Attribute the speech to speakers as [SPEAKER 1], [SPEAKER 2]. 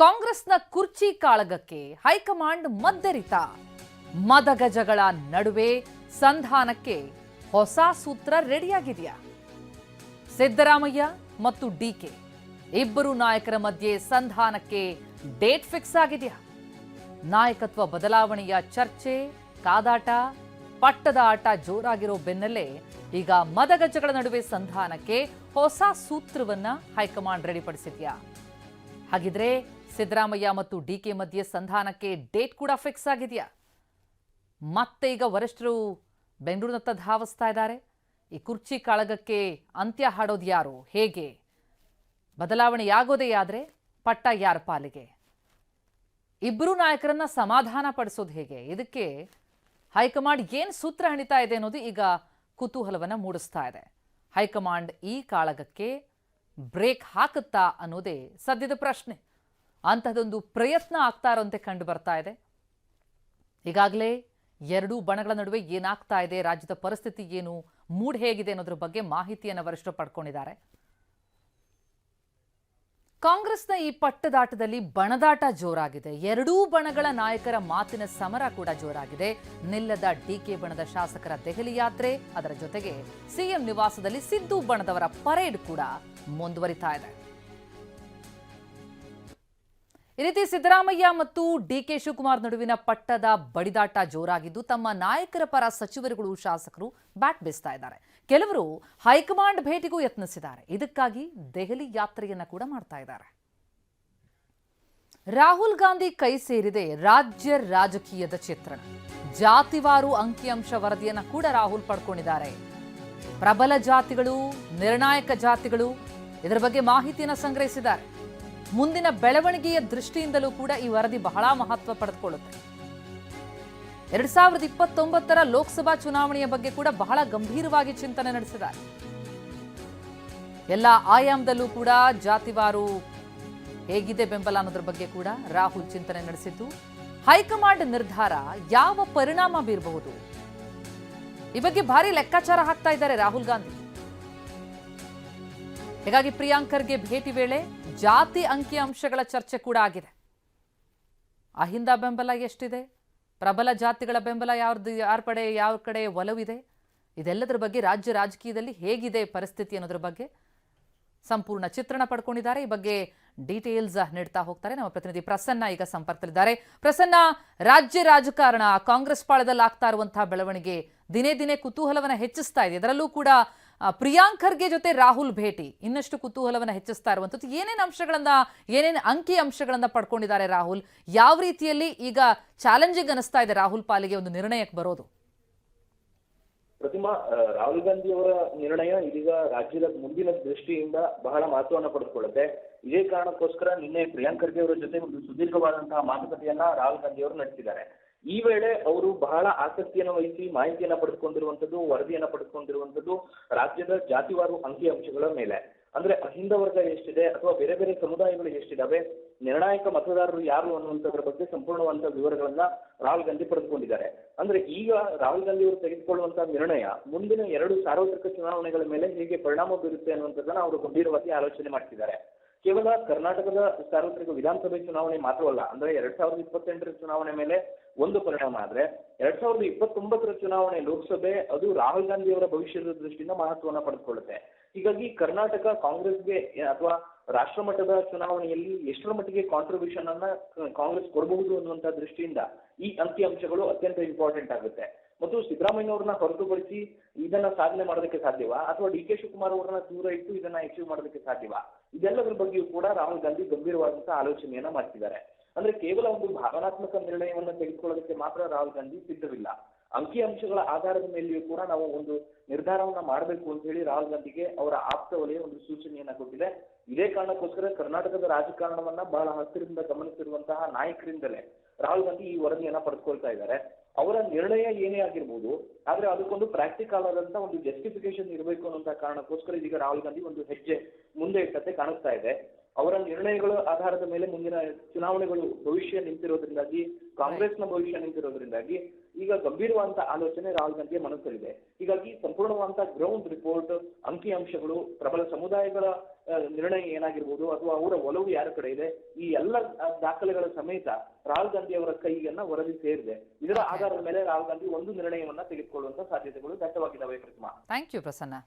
[SPEAKER 1] ಕಾಂಗ್ರೆಸ್ನ ಕುರ್ಚಿ ಕಾಳಗಕ್ಕೆ ಹೈಕಮಾಂಡ್ ಮದ್ದರಿತ ಮದಗಜಗಳ ನಡುವೆ ಸಂಧಾನಕ್ಕೆ ಹೊಸ ಸೂತ್ರ ರೆಡಿಯಾಗಿದೆಯಾ? ಸಿದ್ದರಾಮಯ್ಯ ಮತ್ತು ಡಿಕೆ ಇಬ್ಬರು ನಾಯಕರ ಮಧ್ಯೆ ಸಂಧಾನಕ್ಕೆ ಡೇಟ್ ಫಿಕ್ಸ್ ಆಗಿದೆಯಾ? ನಾಯಕತ್ವ ಬದಲಾವಣೆಯ ಚರ್ಚೆ, ಕಾದಾಟ, ಪಟ್ಟದ ಆಟ ಜೋರಾಗಿರೋ ಬೆನ್ನಲ್ಲೇ ಈಗ ಮದಗಜಗಳ ನಡುವೆ ಸಂಧಾನಕ್ಕೆ ಹೊಸ ಸೂತ್ರವನ್ನ ಹೈಕಮಾಂಡ್ ರೆಡಿಪಡಿಸಿದ್ಯಾ? ಹಾಗಿದ್ರೆ ಸಿದ್ದರಾಮಯ್ಯ ಮತ್ತು ಡಿಕೆ ಮಧ್ಯೆ ಸಂಧಾನಕ್ಕೆ ಡೇಟ್ ಕೂಡ ಫಿಕ್ಸ್ ಆಗಿದೆಯಾ? ಮತ್ತೆ ಈಗ ವರಿಷ್ಠರು ಬೆಂಗಳೂರಿನತ್ತ ಧಾವಿಸ್ತಾ ಇದ್ದಾರೆ. ಈ ಕುರ್ಚಿ ಕಾಳಗಕ್ಕೆ ಅಂತ್ಯ ಹಾಡೋದು ಯಾರು? ಹೇಗೆ? ಬದಲಾವಣೆಯಾಗೋದೇ ಆದರೆ ಪಟ್ಟ ಯಾರ ಪಾಲಿಗೆ? ಇಬ್ಬರು ನಾಯಕರನ್ನ ಸಮಾಧಾನ ಪಡಿಸೋದು ಹೇಗೆ? ಇದಕ್ಕೆ ಹೈಕಮಾಂಡ್ ಏನು ಸೂತ್ರ ಹಣಿತಾ ಇದೆ ಅನ್ನೋದು ಈಗ ಕುತೂಹಲವನ್ನು ಮೂಡಿಸ್ತಾ ಇದೆ. ಹೈಕಮಾಂಡ್ ಈ ಕಾಳಗಕ್ಕೆ ಬ್ರೇಕ್ ಹಾಕುತ್ತಾ ಅನ್ನೋದೇ ಸದ್ಯದ ಪ್ರಶ್ನೆ. ಅಂತಹದೊಂದು ಪ್ರಯತ್ನ ಆಗ್ತಾ ಇರೋಂತೆ ಕಂಡು ಬರ್ತಾ ಇದೆ. ಈಗಾಗಲೇ ಎರಡೂ ಬಣಗಳ ನಡುವೆ ಏನಾಗ್ತಾ ಇದೆ, ರಾಜ್ಯದ ಪರಿಸ್ಥಿತಿ ಏನು, ಮೂಡ್ ಹೇಗಿದೆ ಅನ್ನೋದ್ರ ಬಗ್ಗೆ ಮಾಹಿತಿಯನ್ನು ವರಿಷ್ಠರು ಪಡ್ಕೊಂಡಿದ್ದಾರೆ. ಕಾಂಗ್ರೆಸ್ನ ಈ ಪಟ್ಟದಾಟದಲ್ಲಿ ಬಣದಾಟ ಜೋರಾಗಿದೆ. ಎರಡೂ ಬಣಗಳ ನಾಯಕರ ಮಾತಿನ ಸಮರ ಕೂಡ ಜೋರಾಗಿದೆ. ನಿಲ್ಲದ ಡಿಕೆ ಬಣದ ಶಾಸಕರ ದೆಹಲಿ ಯಾತ್ರೆ, ಅದರ ಜೊತೆಗೆ ಸಿಎಂ ನಿವಾಸದಲ್ಲಿ ಸಿದ್ದು ಬಣದವರ ಪರೇಡ್ ಕೂಡ ಮುಂದುವರಿತಾ ಇದೆ. ಈ ರೀತಿ ಸಿದ್ದರಾಮಯ್ಯ ಮತ್ತು ಡಿಕೆ ಶಿವಕುಮಾರ್ ನಡುವಿನ ಪಟ್ಟದ ಬಡಿದಾಟ ಜೋರಾಗಿದ್ದು ತಮ್ಮ ನಾಯಕರ ಪರ ಸಚಿವರುಗಳು ಶಾಸಕರು ಬ್ಯಾಟ್ ಬೀಸ್ತಾ ಇದ್ದಾರೆ. ಕೆಲವರು ಹೈಕಮಾಂಡ್ ಭೇಟಿಗೂ ಯತ್ನಿಸಿದ್ದಾರೆ. ಇದಕ್ಕಾಗಿ ದೆಹಲಿ ಯಾತ್ರೆಯನ್ನ ಕೂಡ ಮಾಡ್ತಾ ಇದ್ದಾರೆ. ರಾಹುಲ್ ಗಾಂಧಿ ಕೈ ಸೇರಿದೆ ರಾಜ್ಯ ರಾಜಕೀಯದ ಚಿತ್ರಣ. ಜಾತಿವಾರು ಅಂಕಿಅಂಶ ವರದಿಯನ್ನ ಕೂಡ ರಾಹುಲ್ ಪಡ್ಕೊಂಡಿದ್ದಾರೆ. ಪ್ರಬಲ ಜಾತಿಗಳು, ನಿರ್ಣಾಯಕ ಜಾತಿಗಳು, ಇದರ ಬಗ್ಗೆ ಮಾಹಿತಿಯನ್ನು ಸಂಗ್ರಹಿಸಿದ್ದಾರೆ. ಮುಂದಿನ ಬೆಳವಣಿಗೆಯ ದೃಷ್ಟಿಯಿಂದಲೂ ಕೂಡ ಈ ವರದಿ ಬಹಳ ಮಹತ್ವ ಪಡೆದುಕೊಳ್ಳುತ್ತೆ. ಎರಡ್ ಸಾವಿರದ ಇಪ್ಪತ್ತೊಂಬತ್ತರ ಲೋಕಸಭಾ ಚುನಾವಣೆಯ ಬಗ್ಗೆ ಕೂಡ ಬಹಳ ಗಂಭೀರವಾಗಿ ಚಿಂತನೆ ನಡೆಸಿದ್ದಾರೆ. ಎಲ್ಲ ಆಯಾಮದಲ್ಲೂ ಕೂಡ ಜಾತಿವಾರು ಹೇಗಿದೆ ಬೆಂಬಲ ಅನ್ನೋದ್ರ ಬಗ್ಗೆ ಕೂಡ ರಾಹುಲ್ ಚಿಂತನೆ ನಡೆಸಿದ್ದು. ಹೈಕಮಾಂಡ್ ನಿರ್ಧಾರ ಯಾವ ಪರಿಣಾಮ ಬೀರಬಹುದು? ಈ ಬಗ್ಗೆ ಭಾರಿ ಲೆಕ್ಕಾಚಾರ ಹಾಕ್ತಾ ಇದ್ದಾರೆ ರಾಹುಲ್ ಗಾಂಧಿ. ಹೀಗಾಗಿ ಪ್ರಿಯಾಂಕರ್ಗೆ ಭೇಟಿ ವೇಳೆ ಜಾತಿ ಅಂಕಿಅಂಶಗಳ ಚರ್ಚೆ ಕೂಡ ಆಗಿದೆ. ಅಹಿಂದ ಬೆಂಬಲ ಎಷ್ಟಿದೆ? ಪ್ರಬಲ ಜಾತಿಗಳ ಬೆಂಬಲ ಯಾವ ಯಾರ ಕಡೆ, ಯಾವ ಕಡೆ ಒಲವಿದೆ? ಇದೆಲ್ಲದರ ಬಗ್ಗೆ ರಾಜ್ಯ ರಾಜಕೀಯದಲ್ಲಿ ಹೇಗಿದೆ ಪರಿಸ್ಥಿತಿ ಅನ್ನೋದ್ರ ಬಗ್ಗೆ ಸಂಪೂರ್ಣ ಚಿತ್ರಣ ಪಡ್ಕೊಂಡಿದ್ದಾರೆ. ಈ ಬಗ್ಗೆ ಡೀಟೇಲ್ಸ್ ನೀಡ್ತಾ ಹೋಗ್ತಾರೆ ನಮ್ಮ ಪ್ರತಿನಿಧಿ ಪ್ರಸನ್ನ ಈಗ ಸಂಪರ್ಕದಲ್ಲಿದ್ದಾರೆ. ಪ್ರಸನ್ನ, ರಾಜ್ಯ ರಾಜಕಾರಣ ಕಾಂಗ್ರೆಸ್ ಪಾಳದಲ್ಲಿ ಆಗ್ತಾ ಇರುವಂತಹ ಬೆಳವಣಿಗೆ ದಿನೇ ದಿನೇ ಕುತೂಹಲವನ್ನ ಹೆಚ್ಚಿಸ್ತಾ ಇದೆ. ಇದರಲ್ಲೂ ಕೂಡ ಪ್ರಿಯಾಂಕ್ಗೆ ಜೊತೆ ರಾಹುಲ್ ಭೇಟಿ. ಇನ್ನಷ್ಟು ಕುತೂಹಲವನ್ನ ಹೆಚ್ಚಿಸ್ತಾ ಇರುವಂಥದ್ದು. ಏನೇನು ಅಂಶಗಳನ್ನ, ಏನೇನು ಅಂಕಿ ಅಂಶಗಳನ್ನ ಪಡ್ಕೊಂಡಿದ್ದಾರೆ ರಾಹುಲ್? ಯಾವ ರೀತಿಯಲ್ಲಿ ಈಗ ಚಾಲೆಂಜಿಂಗ್ ಅನಿಸ್ತಾ ಇದೆ ರಾಹುಲ್ ಪಾಲಿಗೆ ಒಂದು ನಿರ್ಣಯಕ್ಕೆ ಬರೋದು?
[SPEAKER 2] ಪ್ರತಿಮಾ ರಾಹುಲ್ ಗಾಂಧಿ ಅವರ ನಿರ್ಣಯ ಇದೀಗ ರಾಜ್ಯದ ಮುಂದಿನ ದೃಷ್ಟಿಯಿಂದ ಬಹಳ ಮಹತ್ವವನ್ನು ಪಡೆದುಕೊಳ್ಳುತ್ತೆ. ಇದೇ ಕಾರಣಕ್ಕೋಸ್ಕರ ನಿನ್ನೆ ಪ್ರಿಯಾಂಕ್ ಖರ್ಗೆ ಅವರ ಜೊತೆ ಒಂದು ಸುದೀರ್ಘವಾದಂತಹ ಮಾತುಕತೆಯನ್ನ ರಾಹುಲ್ ಗಾಂಧಿ ಅವರು ನಡೆಸಿದ್ದಾರೆ. ಈ ವೇಳೆ ಅವರು ಬಹಳ ಆಸಕ್ತಿಯನ್ನು ವಹಿಸಿ ಮಾಹಿತಿಯನ್ನ ಪಡೆದುಕೊಂಡಿರುವಂತದ್ದು, ವರದಿಯನ್ನ ಪಡೆದುಕೊಂಡಿರುವಂತದ್ದು ರಾಜ್ಯದ ಜಾತಿವಾರು ಅಂಕಿ ಅಂಶಗಳ ಮೇಲೆ. ಅಂದ್ರೆ ಅಹಿಂದ ವರ್ಗ ಎಷ್ಟಿದೆ ಅಥವಾ ಬೇರೆ ಬೇರೆ ಸಮುದಾಯಗಳು ಎಷ್ಟಿದಾವೆ, ನಿರ್ಣಾಯಕ ಮತದಾರರು ಯಾರು ಅನ್ನುವಂಥದ್ರ ಬಗ್ಗೆ ಸಂಪೂರ್ಣವಾದ ವಿವರಗಳನ್ನ ರಾಹುಲ್ ಗಾಂಧಿ ಪಡೆದುಕೊಂಡಿದ್ದಾರೆ. ಅಂದ್ರೆ ಈಗ ರಾಹುಲ್ ಗಾಂಧಿ ಅವರು ತೆಗೆದುಕೊಳ್ಳುವಂತಹ ನಿರ್ಣಯ ಮುಂದಿನ ಎರಡು ಸಾರ್ವತ್ರಿಕ ಚುನಾವಣೆಗಳ ಮೇಲೆ ಹೇಗೆ ಪರಿಣಾಮ ಬೀರುತ್ತೆ ಅನ್ನುವಂಥದ್ದನ್ನ ಅವರು ಗಂಭೀರವಾಗಿ ಆಲೋಚನೆ ಮಾಡ್ತಿದ್ದಾರೆ. ಕೇವಲ ಕರ್ನಾಟಕದ ಸಾರ್ವತ್ರಿಕ ವಿಧಾನಸಭೆ ಚುನಾವಣೆ ಮಾತ್ರವಲ್ಲ, ಅಂದ್ರೆ ಎರಡ್ ಸಾವಿರದ ಇಪ್ಪತ್ತೆಂಟರ ಚುನಾವಣೆ ಮೇಲೆ ಒಂದು ಪರಿಣಾಮ ಆದ್ರೆ, ಎರಡ್ ಸಾವಿರದ ಇಪ್ಪತ್ತೊಂಬತ್ತರ ಚುನಾವಣೆ ಲೋಕಸಭೆ ಅದು ರಾಹುಲ್ ಗಾಂಧಿ ಅವರ ಭವಿಷ್ಯದ ದೃಷ್ಟಿಯಿಂದ ಮಹತ್ವವನ್ನು ಪಡೆದುಕೊಳ್ಳುತ್ತೆ. ಹೀಗಾಗಿ ಕರ್ನಾಟಕ ಕಾಂಗ್ರೆಸ್ಗೆ ಅಥವಾ ರಾಷ್ಟ್ರ ಮಟ್ಟದ ಚುನಾವಣೆಯಲ್ಲಿ ಎಷ್ಟರ ಮಟ್ಟಿಗೆ ಕಾಂಟ್ರಿಬ್ಯೂಷನ್ ಅನ್ನ ಕಾಂಗ್ರೆಸ್ ಕೊಡಬಹುದು ಅನ್ನುವಂತ ದೃಷ್ಟಿಯಿಂದ ಈ ಅಂಕಿ ಅಂಶಗಳು ಅತ್ಯಂತ ಇಂಪಾರ್ಟೆಂಟ್ ಆಗುತ್ತೆ. ಮತ್ತು ಸಿದ್ದರಾಮಯ್ಯ ಅವ್ರನ್ನ ಹೊರತುಪಡಿಸಿ ಇದನ್ನ ಸಾಧನೆ ಮಾಡೋದಕ್ಕೆ ಸಾಧ್ಯವಾ? ಅಥವಾ ಡಿ ಕೆ ಶಿವಕುಮಾರ್ ಅವರನ್ನ ದೂರ ಇಟ್ಟು ಇದನ್ನ ಅಚೀವ್ ಮಾಡೋದಕ್ಕೆ ಸಾಧ್ಯವಾ? ಇದೆಲ್ಲದರ ಬಗ್ಗೆಯೂ ಕೂಡ ರಾಹುಲ್ ಗಾಂಧಿ ಗಂಭೀರವಾದಂತಹ ಆಲೋಚನೆಯನ್ನ ಮಾಡ್ತಿದ್ದಾರೆ. ಅಂದ್ರೆ ಕೇವಲ ಒಂದು ಭಾವನಾತ್ಮಕ ನಿರ್ಣಯವನ್ನ ತೆಗೆದುಕೊಳ್ಳೋದಕ್ಕೆ ಮಾತ್ರ ರಾಹುಲ್ ಗಾಂಧಿ ಸಿದ್ಧವಿಲ್ಲ. ಅಂಕಿ ಅಂಶಗಳ ಆಧಾರದ ಮೇಲೆಯೂ ಕೂಡ ನಾವು ಒಂದು ನಿರ್ಧಾರವನ್ನ ಮಾಡಬೇಕು ಅಂತ ಹೇಳಿ ರಾಹುಲ್ ಗಾಂಧಿಗೆ ಅವರ ಆಪ್ತ ವಲಯ ಒಂದು ಸೂಚನೆಯನ್ನ ಕೊಟ್ಟಿದೆ. ಇದೇ ಕಾರಣಕ್ಕೋಸ್ಕರ ಕರ್ನಾಟಕದ ರಾಜಕಾರಣವನ್ನ ಬಹಳ ಹತ್ತಿರದಿಂದ ಗಮನಿಸಿರುವಂತಹ ನಾಯಕರಿಂದಲೇ ರಾಹುಲ್ ಗಾಂಧಿ ಈ ವರದಿಯನ್ನ ಪಡೆದುಕೊಳ್ತಾ ಇದ್ದಾರೆ. ಅವರ ನಿರ್ಣಯ ಏನೇ ಆಗಿರ್ಬೋದು, ಆದ್ರೆ ಅದಕ್ಕೊಂದು ಪ್ರಾಕ್ಟಿಕಲ್ ಆದಂತಹ ಒಂದು ಜಸ್ಟಿಫಿಕೇಶನ್ ಇರಬೇಕು ಅನ್ನೋಂತ ಕಾರಣಕ್ಕೋಸ್ಕರ ಇದೀಗ ರಾಹುಲ್ ಗಾಂಧಿ ಒಂದು ಹೆಜ್ಜೆ ಕಾಣಿಸ್ತಾ ಇದೆ. ಅವರ ನಿರ್ಣಯಗಳ ಆಧಾರದ ಮೇಲೆ ಮುಂದಿನ ಚುನಾವಣೆಗಳು ಭವಿಷ್ಯ ನಿಂತಿರೋದ್ರಿಂದಾಗಿ, ಕಾಂಗ್ರೆಸ್ನ ಭವಿಷ್ಯ ನಿಂತಿರೋದ್ರಿಂದಾಗಿ ಈಗ ಗಂಭೀರವಾದಂತ ಆಲೋಚನೆ ರಾಹುಲ್ ಗಾಂಧಿಯ ಮನಸ್ಸಲ್ಲಿದೆ. ಹೀಗಾಗಿ ಸಂಪೂರ್ಣವಾದ ಗ್ರೌಂಡ್ ರಿಪೋರ್ಟ್ ಅಂಕಿ ಅಂಶಗಳು, ಪ್ರಬಲ ಸಮುದಾಯಗಳ ನಿರ್ಣಯ ಏನಾಗಿರ್ಬೋದು ಅಥವಾ ಅವರ ಒಲವು ಯಾರ ಕಡೆ ಇದೆ, ಈ ಎಲ್ಲ ದಾಖಲೆಗಳ ಸಮೇತ ರಾಹುಲ್ ಗಾಂಧಿ ಅವರ ಕೈಗನ್ನ ವರದಿ ಸೇರಿದೆ. ಇದರ ಆಧಾರದ ಮೇಲೆ ರಾಹುಲ್ ಗಾಂಧಿ ಒಂದು ನಿರ್ಣಯವನ್ನ ತೆಗೆದುಕೊಳ್ಳುವಂತ ಸಾಧ್ಯತೆಗಳು ದಟ್ಟವಾಗಿದ್ದಾವೆ ಪ್ರತಿಮಾ
[SPEAKER 1] ಥ್ಯಾಂಕ್ ಯು ಪ್ರಸನ್ನ.